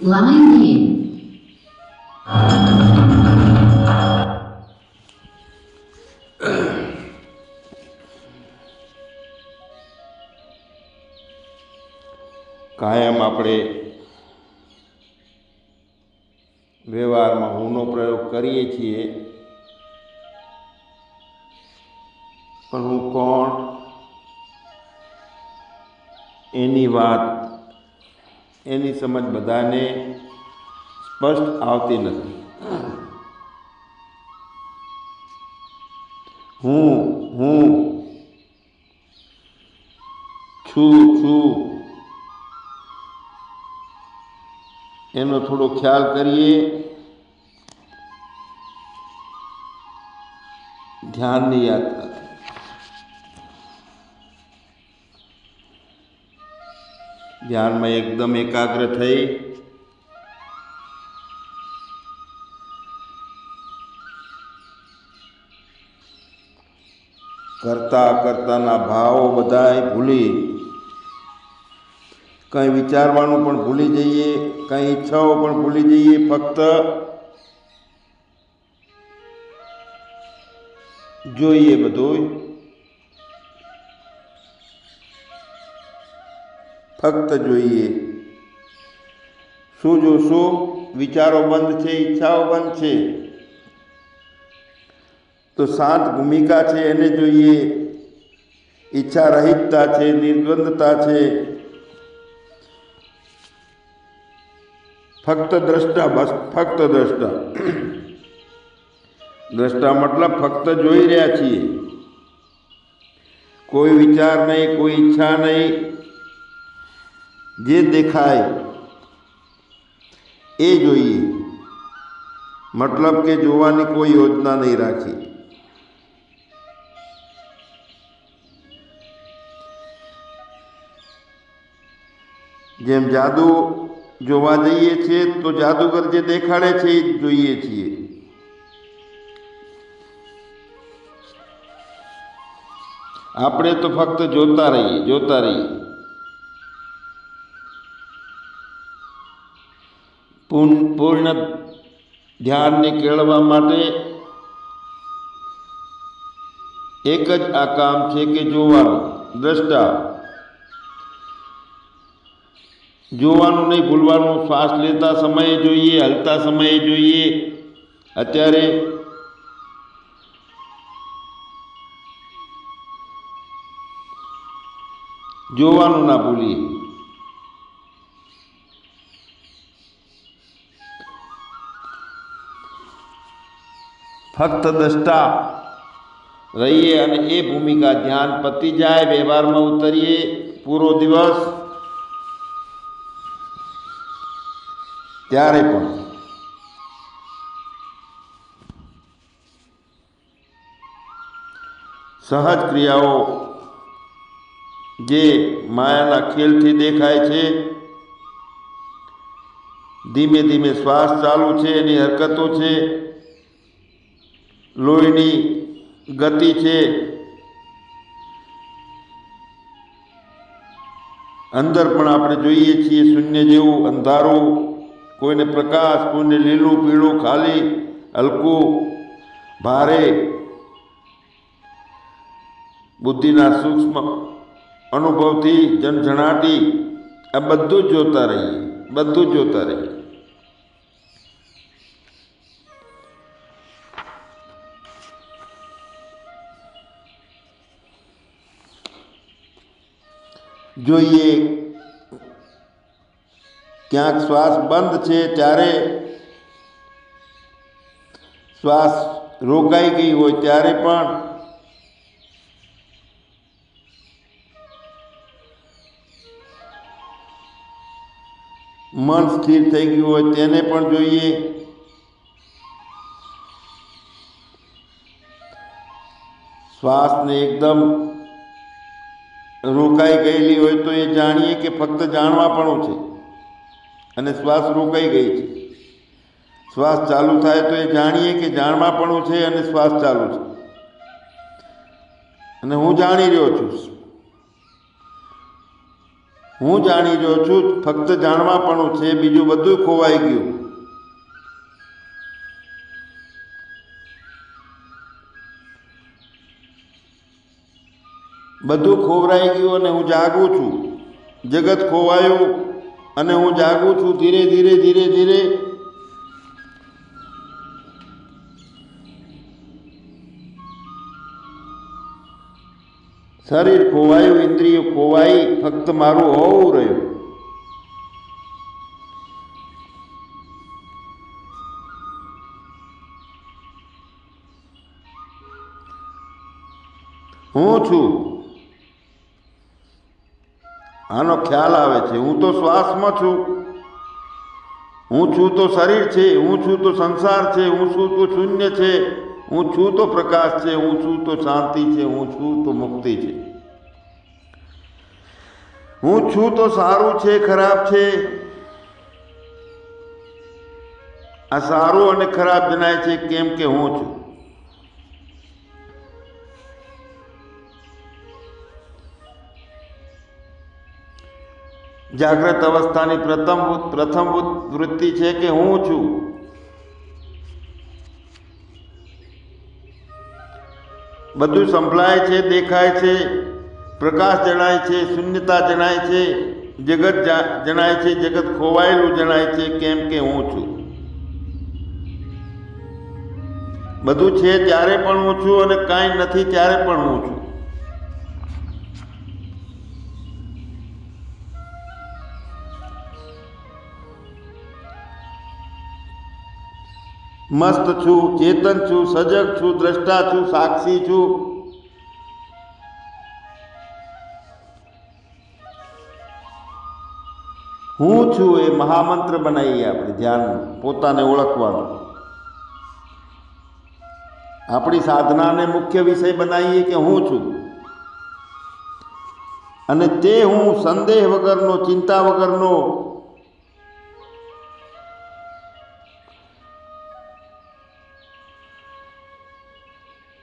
Ломаем день. સમજ બધાને સ્પષ્ટ આવતી નથી. હું હું છું છું. એનો થોડો ખ્યાલ કરીએ. ધ્યાનની યાત્રા. ધ્યાનમાં એકદમ એકાગ્ર થઈ. કરતા કરતાના ભાવો બધાય ભૂલી. કંઈ વિચારવાનું પણ ભૂલી જઈએ, કંઈ ઈચ્છાઓ પણ ભૂલી જઈએ ફક્ત. જોઈએ બધું ફક્ત જોઈએ. શું જોશું? વિચારો બંધ છે, ઈચ્છાઓ બંધ છે. તો શાંત ભૂમિકા છે, એને જોઈએ. ઈચ્છા રહિતતા છે, નિર્દ્વંદતા છે. ફક્ત દ્રષ્ટા બસ, ફક્ત દ્રષ્ટા. દ્રષ્ટા મતલબ ફક્ત જોઈ રહ્યા છીએ. કોઈ વિચાર નહીં, કોઈ ઈચ્છા નહીં. જે દેખાય એ જોઈએ મતલબ કે જોવાની કોઈ યોજના નહીં રાખી જેમ જાદુ જોવા જઈએ છીએ તો જાદુગર જે દેખાડે છે એ જ જોઈએ છીએ આપણે તો ફક્ત જોતા રહીએ જોતા રહીએ પૂર્ણ પૂર્ણ ધ્યાનને કેળવવા માટે એક જ આ કામ છે કે જોવાનું, દ્રષ્ટા. જોવાનું નહીં, ભૂલવાનું, શ્વાસ લેતા સમયે જોઈએ, હલતા સમયે જોઈએ. અત્યારે જોવાનું ના ભૂલીએ. ફક્ત દ્રષ્ટા રહીએ અને એ ભૂમિકા ધ્યાન પતી જાય, વ્યવહારમાં ઉતરીએ, પૂરો દિવસ. ત્યારે પણ. સહજ ક્રિયાઓ જે માયાના ખેલથી દેખાય છે, ધીમે ધીમે શ્વાસ ચાલુ છે, એની હરકતો છે લોહીની ગતિ છે. અંદર પણ આપણે જોઈએ છીએ શૂન્ય જેવું અંધારું, કોઈને પ્રકાશ, કોઈને લીલું, પીળું, ખાલી, હલકું, ભારે. બુદ્ધિના સૂક્ષ્મ અનુભવથી જનજણાટી આ બધું જ જોતા રહીએ, બધું જ જોતા રહીએ. જોઈએ ક્યાંક શ્વાસ બંધ છે ત્યારે શ્વાસ રોકાઈ ગઈ હોય ત્યારે પણ મન સ્થિર થઈ ગયું હોય તેને પણ જોઈએ। શ્વાસને એકદમ રોકાઈ ગયેલી હોય તો એ જાણીએ કે ફક્ત જાણવાપણું છે અને શ્વાસ રોકાઈ ગઈ છે. શ્વાસ ચાલુ થાય તો એ જાણીએ કે જાણવાપણું છે અને શ્વાસ ચાલુ છે. અને હું જાણી રહ્યો છું. હું જાણી રહ્યો છું, ફક્ત જાણવાપણું છે બીજું બધું ખોવાઈ ગયું. બધું ખોવરાઈ ગયું અને હું જાગું છું. જગત ખોવાયું અને હું જાગું છું ધીરે ધીરે ધીરે ધીરે. શરીર ખોવાયું, ઇન્દ્રિયો ખોવાઈ, ફક્ત મારું હોવું રહ્યું. હું છું. આનો ખ્યાલ આવે છે. હું તો શ્વાસમાં છું. હું છું તો શરીર છે. હું છું તો સંસાર છે. હું છું તો શૂન્ય છે. હું છું તો પ્રકાશ છે. હું છું તો શાંતિ છે. હું છું તો મુક્તિ છે. હું છું તો સારું છે, ખરાબ છે. આ સારું અને ખરાબ જણાય છે, કેમ કે હું છું. જાગ્રત અવસ્થાની પ્રથમ પ્રથમ વૃત્તિ છે કે હું છું? બધું સંભળાય છે, દેખાય છે, પ્રકાશ જણાય છે, શૂન્યતા જણાય છે, જગત જણાય છે, જગત ખોવાયેલું જણાય છે કેમ કે હું છું. બધું છે ત્યારે પણ હું છું અને કાંઈ નથી ત્યારે પણ હું છું. મસ્ત છું, ચેતન છું, સજગ છું, દ્રષ્ટા છું, સાક્ષી છું. હું છું એ મહામંત્ર બનાવીએ આપણે ધ્યાન, પોતાને ઓળખવાનું. આપણી સાધનાને મુખ્ય વિષય બનાવીએ કે હું છું? અને તે હું સંદેહ વગરનો, ચિંતા વગરનો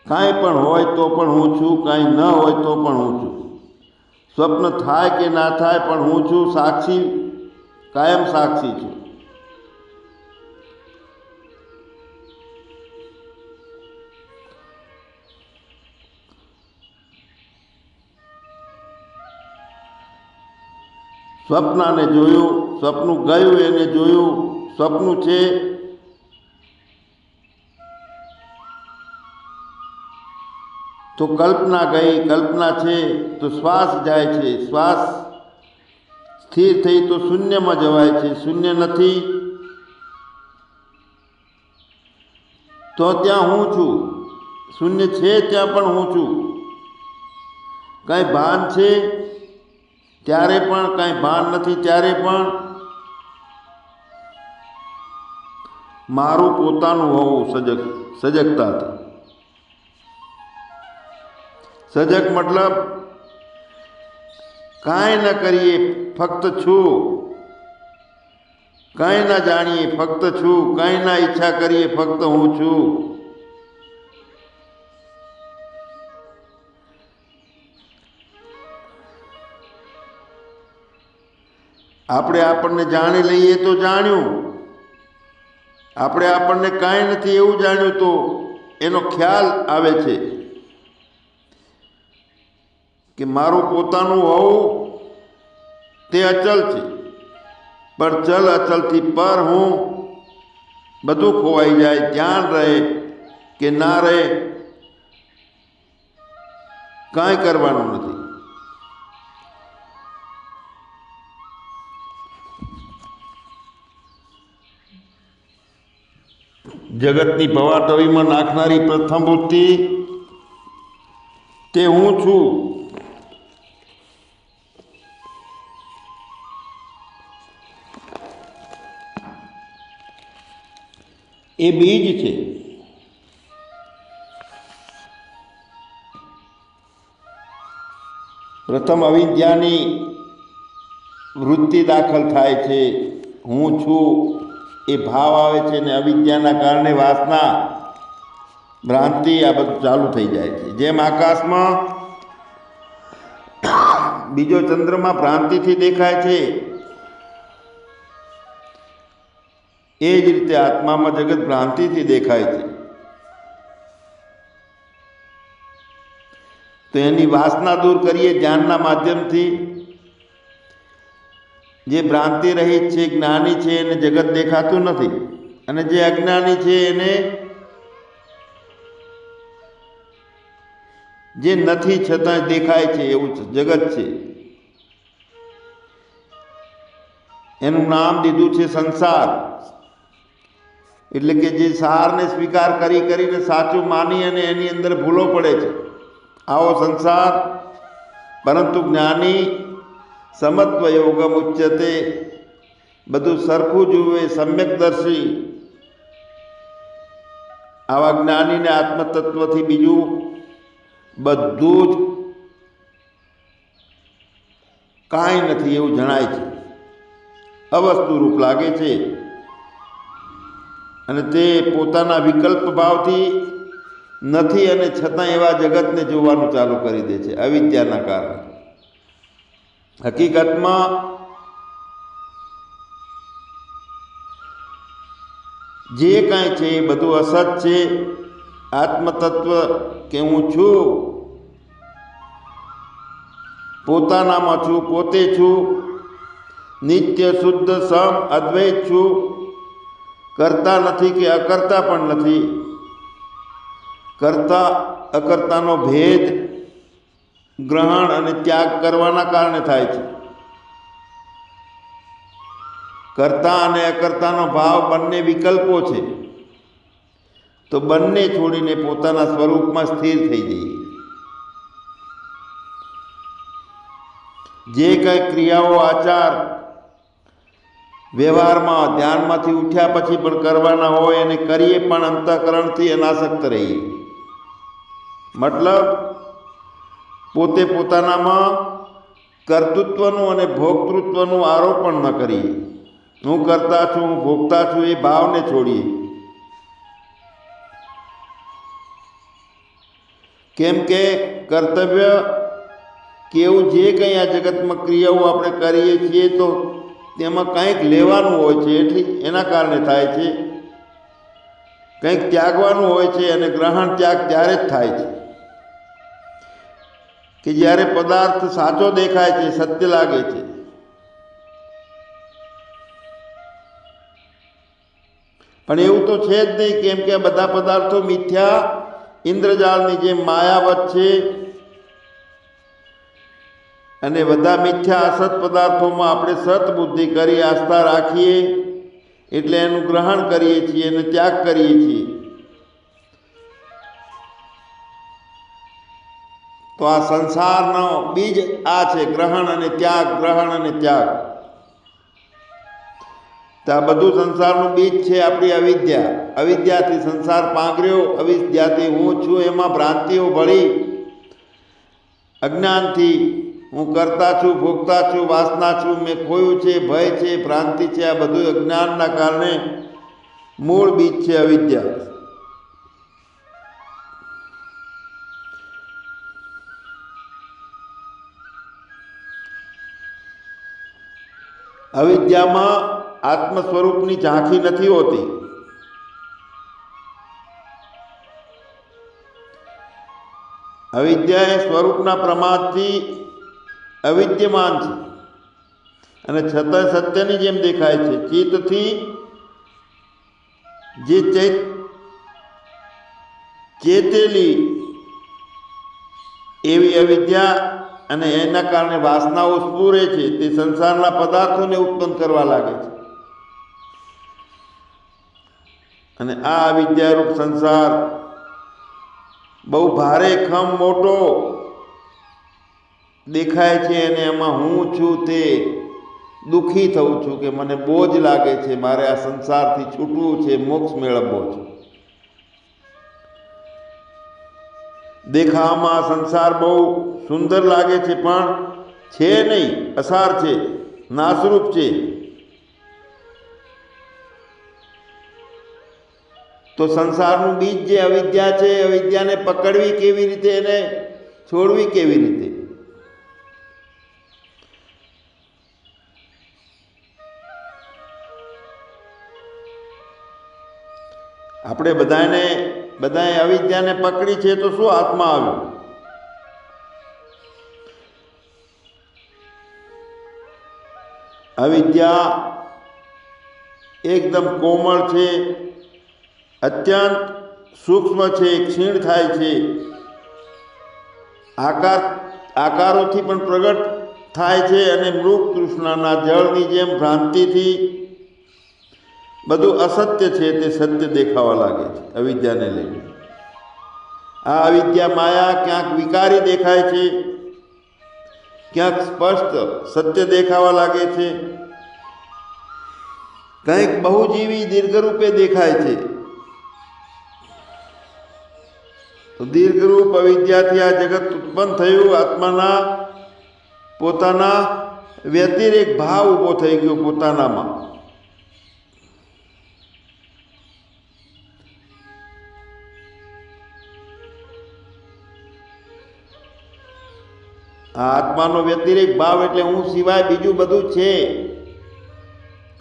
કાંઈ પણ હોય તો પણ હું છું, કાંઈ ન હોય તો પણ હું છું. સ્વપ્ન થાય કે ના થાય પણ હું છું, સાક્ષી, કાયમ સાક્ષી છું. સ્વપ્નાને જોયું, સ્વપ્નું ગયું એને જોયું, સ્વપ્નું છે તો કલ્પના ગઈ, કલ્પના છે, તો શ્વાસ જાય છે. શ્વાસ સ્થિર થઈ તો શૂન્યમાં જવાય છે. શૂન્ય નથી. તો ત્યાં હું છું. શૂન્ય છે ત્યાં પણ હું છું. કાંઈ ભાન છે? ત્યારે પણ કાંઈ ભાન નથી, ત્યારે પણ. મારું પોતાનું હોવું સજગ સજગતાથી સજગ મતલબ કાંઈ ન કરીએ, ફક્ત છું. કાંઈ ના જાણીએ, ફક્ત છું. કાંઈ ના ઈચ્છા કરીએ, ફક્ત હું છું. આપણે આપણને જાણી લઈએ તો જાણ્યું. આપણે આપણને કાંઈ નથી એવું જાણ્યું તો એનો ખ્યાલ આવે છે. કે મારું પોતાનું હોવું તે અચલ છે. પણ ચલ અચલથી પર હું બધું ખોવાઈ જાય, ધ્યાન રહે કે ના રહે, કાંઈ કરવાનું નથી. જગતની ભવાટવીમાં નાખનારી પ્રથમ વૃત્તિ, તે હું છું. એ બીજ છે. પ્રથમ અવિદ્યાની વૃત્તિ દાખલ થાય છે. હું છું. એ ભાવ આવે છે ને અવિદ્યાના કારણે વાસના, ભ્રાંતિ આ બધું ચાલુ થઈ જાય છે. જેમ આકાશમાં બીજો ચંદ્રમાં ભ્રાંતિથી દેખાય છે એ જ રીતે આત્મામાં જગત ભ્રાંતિથી દેખાય છે. તો એની વાસના દૂર કરીએ ધ્યાનના માધ્યમથી. જે ભ્રાંતિ રહિત છે, જ્ઞાની છે, એને જગત દેખાતું નથી. અને જે અજ્ઞાની છે, એને જે નથી, છતાં દેખાય છે, એવું જગત છે. એનું નામ દીધું છે સંસાર. એટલે કે જે સારને સ્વીકાર કરી કરીને સાચું માની અને એની અંદર ભૂલો પડે છે. આવો સંસાર, પરંતુ જ્ઞાની સમત્વ યોગમ ઉચ્ચતે બધું સરખું જુએ સમ્યકદર્શી આવા જ્ઞાનીને આત્મતત્વથી બીજું બધું જ કાંઈ નથી એવું જણાય છે. અવસ્તુ રૂપ લાગે છે. અને તે પોતાના વિકલ્પ ભાવથી નથી અને છતાં એવા જગતને જોવાનું ચાલુ કરી દે છે, અવિદ્યાના કારણે. હકીકતમાં જે કાંઈ છે એ બધું અસત છે, આત્મતત્વ કે હું છું, પોતાનામાં છું, પોતે છું, નિત્ય શુદ્ધ સમ અદ્વૈત છું કરતા નથી કે અકર્તા પણ નથી. કરતા અકર્તાનો ભેદ ગ્રહણ અને ત્યાગ કરવાના કારણે થાય છે. કરતા અને અકર્તાનો ભાવ બંને વિકલ્પો છે. તો બંને છોડીને પોતાના સ્વરૂપમાં સ્થિર થઈ જઈએ. જે કંઈ ક્રિયાઓ, આચાર વ્યવહારમાં ધ્યાનમાંથી ઉઠ્યા પછી પણ કરવાના હોય અને કરીએ પણ અંતઃકરણથી અનાસક્ત રહીએ. મતલબ, પોતે પોતાનામાં કર્તૃત્વનું અને ભોક્તૃત્વનું આરોપણ ન કરીએ. હું કરતા છું, હું ભોગતા છું, એ ભાવને છોડીએ. કેમ કે કર્તવ્ય કેવું જે કંઈ આ જગતમાં ક્રિયાઓ આપણે કરીએ છીએ તો તેમાં કંઈક લેવાનું હોય છે એટલી એના કારણે થાય છે. કંઈક ત્યાગવાનું હોય છે અને ગ્રહણ ત્યાગ ત્યારે જ થાય છે. કે જ્યારે પદાર્થ સાચો દેખાય છે, સત્ય લાગે છે. પણ એવું તો છે જ નહીં, કેમ કે બધા પદાર્થો મિથ્યા, ઇન્દ્રજાળની જેમ માયાવત છે અને બધા મિથ્યા અસત પદાર્થોમાં આપણે સતબુદ્ધિ કરી આસ્થા રાખીએ એટલે એનું ગ્રહણ કરીએ છીએ અને ત્યાગ કરીએ છીએ. તો આ સંસારનો બીજ આ છે, ગ્રહણ અને ત્યાગ, ગ્રહણ અને ત્યાગ. તો આ બધું સંસારનું બીજ છે આપણી અવિદ્યા. અવિદ્યાથી સંસાર પાંગર્યો, અવિદ્યાથી હું છું, એમાં ભ્રાંતિઓ ભળી, અજ્ઞાનથી હું કરતા છું, ભોગતા છું, વાસના છું, મેં ખોયું છે, ભય છે, ભ્રાંતિ છે, આ બધું અજ્ઞાનના કારણે મૂળ બીજ છે અવિદ્યા. અવિદ્યામાં આત્મ સ્વરૂપની ઝાંખી નથી હોતી. અવિદ્યા એ સ્વરૂપના પ્રમાદથી અવિદ્યમાન છે. અને છતાં સત્યની જેમ દેખાય છે. ચિત્તથી જે ચૈત ચેતેલી એવી અવિદ્યા અને એના કારણે વાસનાઓ સ્ફૂરે છે, તે સંસારના પદાર્થોને ઉત્પન્ન કરવા લાગે છે. અને આ અવિદ્યારૂપ સંસાર બહુ ભારે, ખમ, મોટો દેખાય છે અને એમાં હું છું તે દુઃખી થઉં છું કે મને બોજ લાગે છે, મારે આ સંસારથી છૂટવું છે, મોક્ષ મેળવવો છે. દેખાવામાં સંસાર બહુ સુંદર લાગે છે, પણ છે નહીં, અસાર છે, નાશરૂપ છે. તો સંસારનું બીજ જે અવિદ્યા છે અવિદ્યાને પકડવી કેવી રીતે, એને છોડવી કેવી રીતે? આપણે બધાને, બધાએ અવિદ્યાને પકડી છે તો શું હાથમાં આવ્યું? અવિદ્યા એકદમ કોમળ છે, અત્યંત સૂક્ષ્મ છે, ક્ષીણ થાય છે. આકાર, આકારોથી પણ પ્રગટ થાય છે અને મૃગ કૃષ્ણના જળની જેમ ભ્રાંતિથી બધું અસત્ય છે તે સત્ય દેખાવા લાગે છે, અવિદ્યાને લઈને. આ અવિદ્યા માયા ક્યાંક વિકારી દેખાય છે, ક્યાંક સ્પષ્ટ સત્ય દેખાવા લાગે છે. કંઈક બહુજીવી દીર્ઘરૂપે દેખાય છે. તો દીર્ઘરૂપ અવિદ્યાથી આ જગત ઉત્પન્ન થયું, આત્માના પોતાના વ્યતિરેક ભાવ ઊભો થઈ ગયો પોતાનામાં. આ આત્માનો વ્યતિરેક ભાવ એટલે હું સિવાય બીજું બધું છે.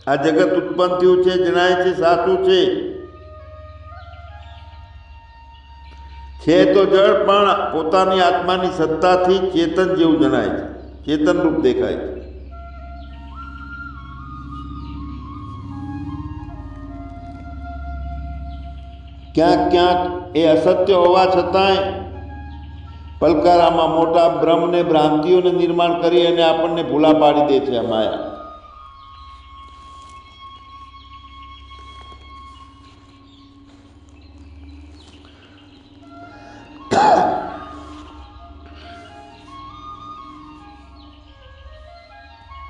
આ જગત ઉત્પન્ન થયું છે, જણાય છે, સાચું છે. છે તો જળ, પણ પોતાની આત્માની સત્તાથી ચેતન જેવું જણાય છે. ચેતન રૂપ દેખાય છે. ક્યાંક ક્યાંક એ અસત્ય હોવા છતાંય પલકારામાં મોટા બ્રહ્મને ભ્રાંતિઓને નિર્માણ કરી અને આપણને ભૂલા પાડી દે છે આ માયા.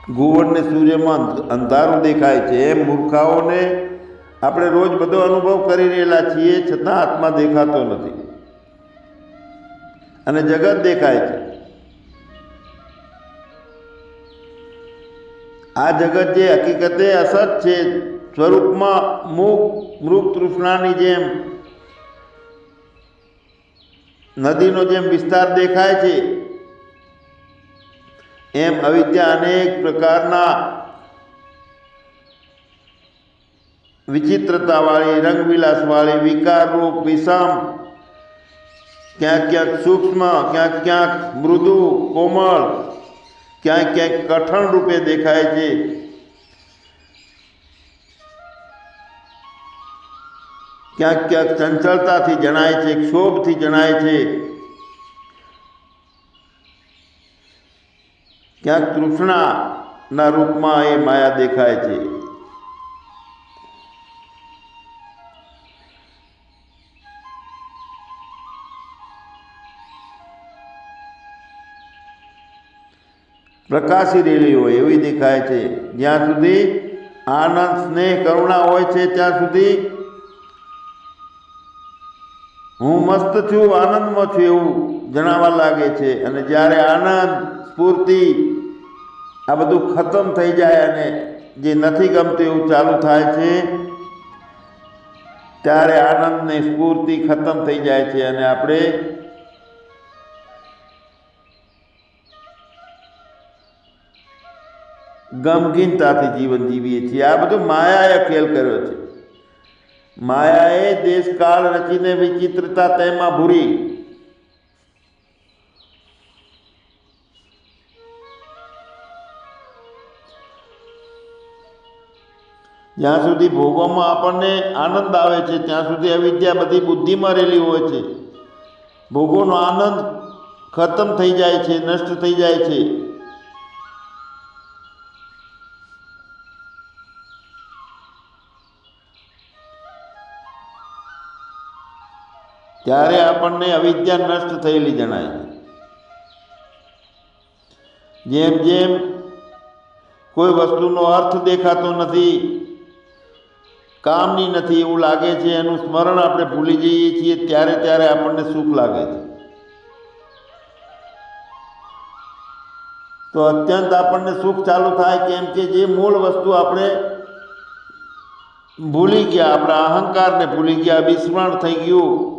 ગુવડને સૂર્યમાં અંધારું દેખાય છે. એમ મૂર્ખાઓને આપણે રોજ બધો અનુભવ કરી રહેલા છીએ, છતાં આત્મા દેખાતો નથી. અને જગત દેખાય છે. આ જગત જે હકીકતે અસત છે, સ્વરૂપમાં મૂક મૃગ તૃષ્ણાની જેમ, નદીનો જેમ વિસ્તાર દેખાય છે, એમ અવિદ્યા અનેક પ્રકારના વિચિત્રતાવાળી, રંગવિલાસવાળી, વિકારરૂપ, વિષમ ક્યાંક ક્યાંક સૂક્ષ્મ, ક્યાંક ક્યાંક મૃદુ, કોમળ, ક્યાંક ક્યાંક કઠણ રૂપે દેખાય છે. ક્યાંક ક્યાંક ચંચળતાથી જણાય છે, ક્ષોભથી જણાય છે. ક્યાંક તૃષ્ણાના રૂપમાં એ માયા દેખાય છે. પ્રકાશી રહેલી હોય એવી દેખાય છે. જ્યાં સુધી આનંદ, સ્નેહ, કરુણા હોય છે, ત્યાં સુધી હું મસ્ત છું, આનંદમાં છું એવું જણાવવા લાગે છે. અને જ્યારે આનંદ, સ્ફૂર્તિ આ બધું ખતમ થઈ જાય અને જે નથી ગમતું એવું ચાલુ થાય છે, ત્યારે આનંદની સ્ફૂર્તિ ખતમ થઈ જાય છે. અને આપણે ગમગીનતાથી જીવન જીવીએ છીએ. આ બધું માયાએ ખેલ કર્યો છે. માયાએ દેશ કાળ રચીને વિચિત્રતા તેમાં ભૂરી. જ્યાં સુધી ભોગોમાં આપણને આનંદ આવે છે, ત્યાં સુધી અવિદ્યા બધી બુદ્ધિમાં રહેલી હોય છે. ભોગોનો આનંદ ખતમ થઈ જાય છે, નષ્ટ થઈ જાય છે. ત્યારે આપણને અવિદ્યા નષ્ટ થયેલી જણાય છે. જેમ જેમ કોઈ વસ્તુનો અર્થ દેખાતો નથી, કામની નથી એવું લાગે છે, એનું સ્મરણ આપણે ભૂલી જઈએ છીએ, ત્યારે ત્યારે આપણને સુખ લાગે છે. તો અત્યંત આપણને સુખ ચાલુ થાય કેમ કે જે મૂળ વસ્તુ આપણે ભૂલી ગયા, આપણા અહંકારને ભૂલી ગયા, વિસ્મરણ થઈ ગયું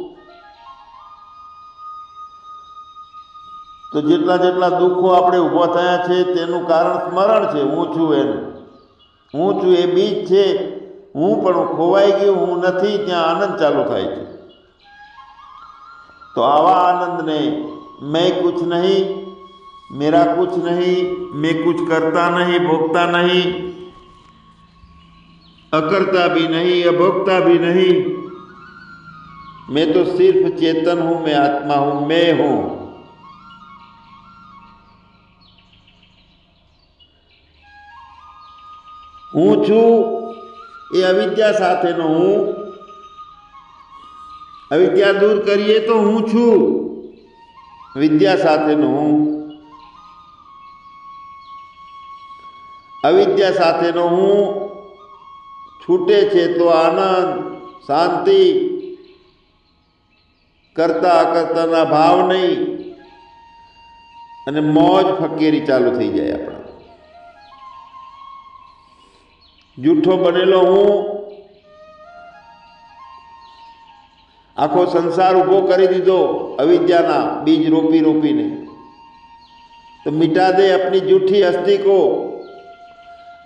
તો જેટલા જેટલા દુઃખો આપણે ઊભા થયા છે તેનું કારણ સ્મરણ છે હું છું એનું હું છું એ બીજ છે હું પણ ખોવાઈ ગયું હું નથી ત્યાં આનંદ ચાલુ થાય છે તો આવા આનંદને મેં કુછ નહીં मेरा कुछ नहीं मैं कुछ करता नहीं भोगता नहीं अकर्ता भी नहीं अभोगता भी नहीं मैं तो सिर्फ चेतन हूं मैं आत्मा हूं मैं हूं હું છું એ અવિદ્યા સાથેનો હું. અવિદ્યા દૂર કરીએ તો હું છું. વિદ્યા સાથેનો હું. અવિદ્યા સાથેનો હું. છૂટે છે તો આનંદ, શાંતિ, કરતા કરતાના ભાવ નહીં. અને મોજ ફકીરી ચાલુ થઈ જાય આપણા. જૂઠો બનેલો હું. આખો સંસાર ઊભો કરી દીધો અવિદ્યાના બીજ રોપી રોપીને. તો મિટા દે આપની જૂઠી અસ્થિ કો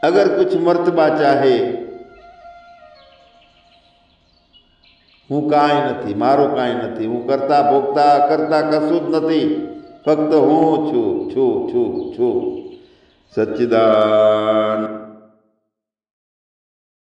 અગર કુછ મર્તબા ચાહે. હું કાંઈ નથી, મારું કાંઈ નથી. હું કરતા ભોગતા, કરતા કશું જ નથી. ફક્ત હું છું છું છું છું. સચ્ચિદાન